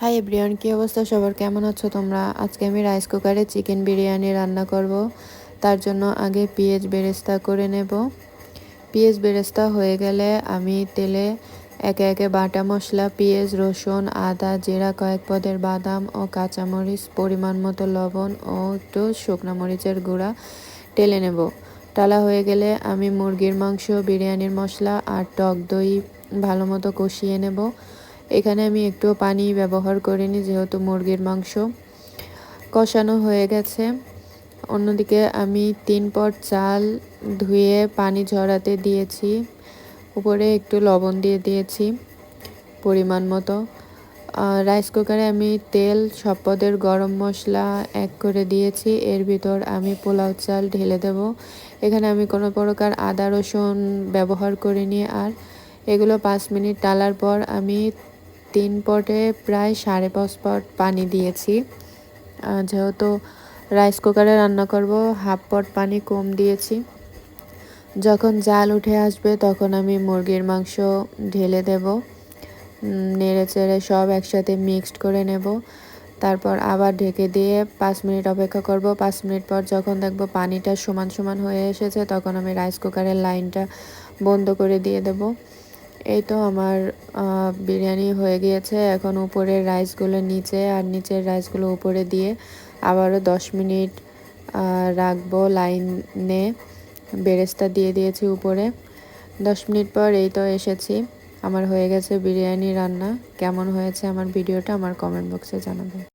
Hi everyone কী অবস্থা? সবার কেমন আছো তোমরা? আজকে আমি রাইস কুকারে চিকেন বিরিয়ানি রান্না করব। তার জন্য আগে পেঁয়াজ বেরেস্তা করে নেব। পেঁয়াজ বেরেস্তা হয়ে গেলে আমি তেলে একে একে বাটা মশলা, পেঁয়াজ, রসুন, আদা, জিরা, কয়েক পদের বাদাম ও কাঁচামরিচ, পরিমাণ মতো লবণ ও একটু শুকনো মরিচের গুঁড়া টেলে নেব। টালা হয়ে গেলে আমি মুরগির মাংস, বিরিয়ানির মশলা আর টক দই ভালো মতো কষিয়ে নেব। এখানে আমি একটু পানি ব্যবহার করিনি, যেহেতু মুরগির মাংস কষানো হয়ে গেছে। অন্যদিকে আমি তিন পট চাল ধুয়ে পানি ঝরাতে দিয়েছি, উপরে একটু লবণ দিয়ে দিয়েছি পরিমাণ মতো। রাইস কুকারে আমি তেল, সব পদের গরম মশলা এক করে দিয়েছি, এর ভিতর আমি পোলাও চাল ঢেলে দেব। এখানে আমি কোনো প্রকার আদা রসুন ব্যবহার করিনি, আর এগুলো পাঁচ মিনিট টালার পর আমি তিন পটে প্রায় সাড়ে পাঁচ পট পানি দিয়েছি। যেহেতু রাইস কুকারে রান্না করব, হাফ পট পানি কম দিয়েছি। যখন জাল উঠে আসবে তখন আমি মুরগির মাংস ঢেলে দেব। নেড়ে চেড়ে সব একসাথে মিক্সড করে নেব। তারপর আবার ঢেকে দিয়ে পাঁচ মিনিট অপেক্ষা করব। পাঁচ মিনিট পর যখন দেখব পানিটা সমান সমান হয়ে এসেছে, তখন আমি রাইস কুকারের লাইনটা বন্ধ করে দিয়ে দেব। এই তো আমার বিরিয়ানি হয়ে গিয়েছে। এখন উপরের রাইসগুলো নিচে, আর নিচের রাইসগুলো উপরে দিয়ে আবারও দশ মিনিট রাখব লাইনে। বেরেস্তা দিয়ে দিয়েছি উপরে। দশ মিনিট পর এই তো এসেছি। আমার হয়ে গেছে বিরিয়ানি রান্না। কেমন হয়েছে আমার ভিডিওটা আমার কমেন্ট বক্সে জানাবে।